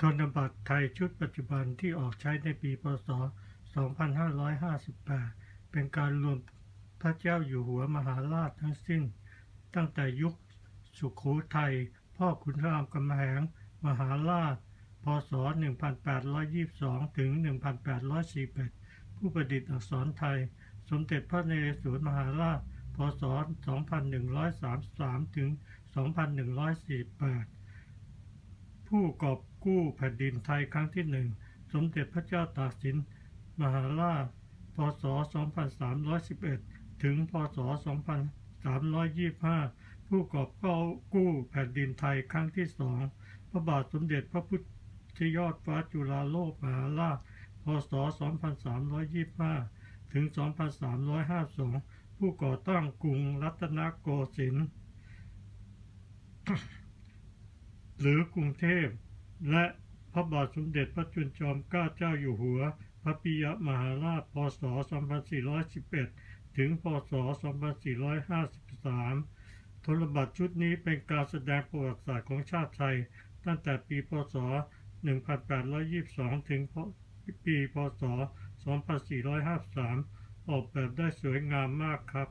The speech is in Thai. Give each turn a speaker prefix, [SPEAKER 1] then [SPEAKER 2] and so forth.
[SPEAKER 1] ธนบัตรไทยชุดปัจจุบันที่ออกใช้ในปีพศ 2558 เป็นการรวมพระเจ้าอยู่หัวมหาราชทั้งสิ้น ตั้งแต่ยุคสุขโขทัย พ่อขุนรามกำแหง มหาราช พศ 1822 ถึง 1841 ผู้ประดิษฐ์อักษรไทย สมเด็จพระนเรศวรมหาราช พศ 2133 ถึง 2148 ผู้กอบกู้แผ่นดินไทยครั้งที่หนึ่งสมเด็จพระเจ้าตากสิน มหาราช พศ 2311 ถึง พศ 2325 ผู้กอบกู้แผ่นดินไทยครั้งที่สองพระบาทสมเด็จพระพุทธยอดฟ้าจุฬาโลกมหาราช พศ 2325 ถึง 2352 ผู้ก่อตั้งกรุงรัตนโกสินทร์ หรือกรุงเทพ และพระบาทสมเด็จพระจุลจอมเกล้าเจ้าอยู่หัว พระปิยมหาราช พศ 2411 ถึง พศ 2453ธนบัตรชุดนี้เป็นการแสดงประวัติศาสตร์ของชาติไทย ตั้งแต่ปี พศ 1822 ถึงปี พศ 2453 ออกแบบได้สวยงามมากครับ